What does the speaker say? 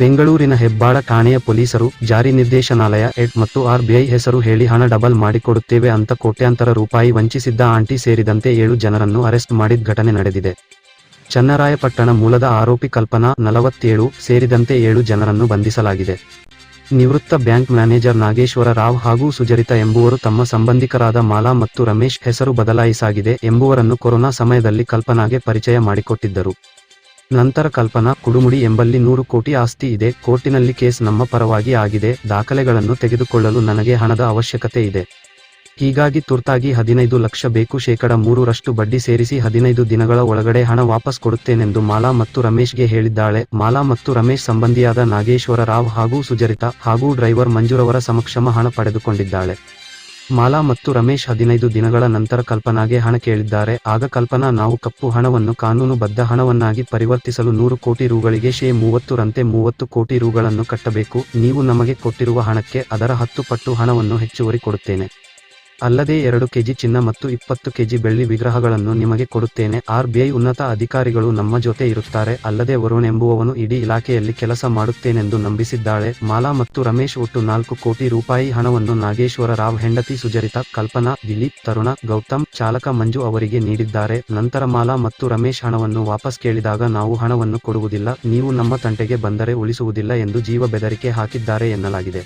ಬೆಂಗಳೂರಿನ ಹೆಬ್ಬಾಳ ಠಾಣೆಯ ಪೊಲೀಸರು ಜಾರಿ ನಿರ್ದೇಶನಾಲಯ ಎಡ್ ಮತ್ತು ಆರ್ಬಿಐ ಹೆಸರು ಹೇಳಿ ಹಣ ಡಬಲ್ ಮಾಡಿಕೊಡುತ್ತೇವೆ ಅಂತ ಕೋಟ್ಯಾಂತರ ರೂಪಾಯಿ ವಂಚಿಸಿದ್ದ ಆಂಟಿ ಸೇರಿದಂತೆ ಏಳು ಜನರನ್ನು ಅರೆಸ್ಟ್ ಮಾಡಿದ ಘಟನೆ ನಡೆದಿದೆ. ಚನ್ನರಾಯಪಟ್ಟಣ ಮೂಲದ ಆರೋಪಿ ಕಲ್ಪನಾ ನಲವತ್ತೇಳು ಸೇರಿದಂತೆ ಏಳು ಜನರನ್ನು ಬಂಧಿಸಲಾಗಿದೆ. ನಿವೃತ್ತ ಬ್ಯಾಂಕ್ ಮ್ಯಾನೇಜರ್ ನಾಗೇಶ್ವರ ರಾವ್ ಹಾಗೂ ಸುಜರಿತಾ ಎಂಬುವರು ತಮ್ಮ ಸಂಬಂಧಿಕರಾದ ಮಾಲಾ ಮತ್ತು ರಮೇಶ್ ಹೆಸರು ಬದಲಾಯಿಸಾಗಿದೆ ಎಂಬುವರನ್ನು ಕೊರೋನಾ ಸಮಯದಲ್ಲಿ ಕಲ್ಪನಾಗೆ ಪರಿಚಯ ಮಾಡಿಕೊಟ್ಟಿದ್ದರು. ನಂತರ ಕಲ್ಪನಾ, ಕುಡುಮುಡಿ ಎಂಬಲ್ಲಿ ನೂರು ಕೋಟಿ ಆಸ್ತಿ ಇದೆ. ಕೋರ್ಟಿನಲ್ಲಿ ಕೇಸ್ ನಮ್ಮ ಪರವಾಗಿ ಆಗಿದೆ. ದಾಖಲೆಗಳನ್ನು ತೆಗೆದುಕೊಳ್ಳಲು ನನಗೆ ಹಣದ ಅವಶ್ಯಕತೆ ಇದೆ. ಹೀಗಾಗಿ ತುರ್ತಾಗಿ ಹದಿನೈದು ಲಕ್ಷ ಬೇಕು. ಶೇಕಡ ಮೂರರಷ್ಟು ಬಡ್ಡಿ ಸೇರಿಸಿ ಹದಿನೈದು ದಿನಗಳ ಒಳಗಡೆ ಹಣ ವಾಪಸ್ ಕೊಡುತ್ತೇನೆಂದು ಮಾಲಾ ಮತ್ತು ರಮೇಶ್ಗೆ ಹೇಳಿದ್ದಾಳೆ. ಮಾಲಾ ಮತ್ತು ರಮೇಶ್ ಸಂಬಂಧಿಯಾದ ನಾಗೇಶ್ವರ ರಾವ್ ಹಾಗೂ ಸುಜರಿತಾ ಹಾಗೂ ಡ್ರೈವರ್ ಮಂಜುರವರ ಸಮಕ್ಷಮ ಹಣ ಪಡೆದುಕೊಂಡಿದ್ದಾಳೆ. ಮಾಲಾ ಮತ್ತು ರಮೇಶ್ ಹದಿನೈದು ದಿನಗಳ ನಂತರ ಕಲ್ಪನಾಗೆ ಹಣ ಕೇಳಿದ್ದಾರೆ. ಆಗ ಕಲ್ಪನಾ, ನಾವು ಕಪ್ಪು ಹಣವನ್ನು ಕಾನೂನುಬದ್ಧ ಹಣವನ್ನಾಗಿ ಪರಿವರ್ತಿಸಲು ನೂರು ಕೋಟಿ ರೂಗಳಿಗೆ ಶೇ ಮೂವತ್ತರಂತೆ ಮೂವತ್ತು ಕೋಟಿ ರೂಗಳನ್ನು ಕಟ್ಟಬೇಕು. ನೀವು ನಮಗೆ ಕೊಟ್ಟಿರುವ ಹಣಕ್ಕೆ ಅದರ ಹತ್ತು ಪಟ್ಟು ಹಣವನ್ನು ಹೆಚ್ಚುವರಿ ಕೊಡುತ್ತೇನೆ. ಅಲ್ಲದೆ ಎರಡು ಕೆಜಿ ಚಿನ್ನ ಮತ್ತು ಇಪ್ಪತ್ತು ಕೆಜಿ ಬೆಳ್ಳಿ ವಿಗ್ರಹಗಳನ್ನು ನಿಮಗೆ ಕೊಡುತ್ತೇನೆ. ಆರ್ಬಿಐ ಉನ್ನತ ಅಧಿಕಾರಿಗಳು ನಮ್ಮ ಜೊತೆ ಇರುತ್ತಾರೆ. ಅಲ್ಲದೆ ವರುಣ್ ಎಂಬುವವನು ಇಡೀ ಇಲಾಖೆಯಲ್ಲಿ ಕೆಲಸ ಮಾಡುತ್ತೇನೆಂದು ನಂಬಿಸಿದ್ದಾಳೆ. ಮಾಲಾ ಮತ್ತು ರಮೇಶ್ ಒಟ್ಟು ನಾಲ್ಕು ಕೋಟಿ ರೂಪಾಯಿ ಹಣವನ್ನು ನಾಗೇಶ್ವರ ರಾವ್ ಹೆಂಡತಿ ಸುಜರಿತಾ, ಕಲ್ಪನಾ, ದಿಲೀಪ್, ತರುಣ, ಗೌತಮ್, ಚಾಲಕ ಮಂಜು ಅವರಿಗೆ ನೀಡಿದ್ದಾರೆ. ನಂತರ ಮಾಲಾ ಮತ್ತು ರಮೇಶ್ ಹಣವನ್ನು ವಾಪಸ್ ಕೇಳಿದಾಗ ನಾವು ಹಣವನ್ನು ಕೊಡುವುದಿಲ್ಲ. ನೀವು ನಮ್ಮ ತಂಟೆಗೆ ಬಂದರೆ ಉಳಿಸುವುದಿಲ್ಲ ಎಂದು ಜೀವ ಬೆದರಿಕೆ ಹಾಕಿದ್ದಾರೆ ಎನ್ನಲಾಗಿದೆ.